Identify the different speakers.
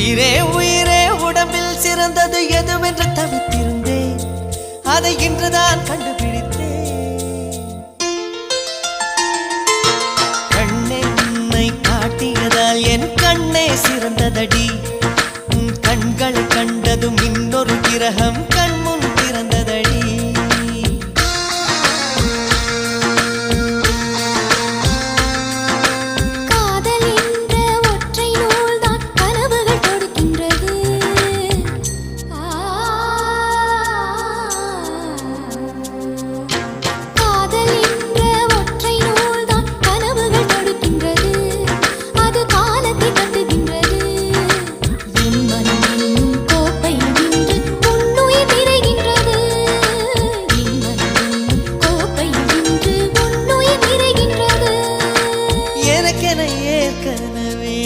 Speaker 1: உயிரே உயிரே உடம்பில் சிறந்தது எதுவென்று தவித்திருந்தேன். அதை இன்றுதான் கண்டுபிடித்தேன். கண்ணென்னை காட்டியதால் என் கண்ணே சிறந்ததடி. உன் கண்களை கண்டதும் இன்னொரு கிரகம் கண் என ஏற்கனவே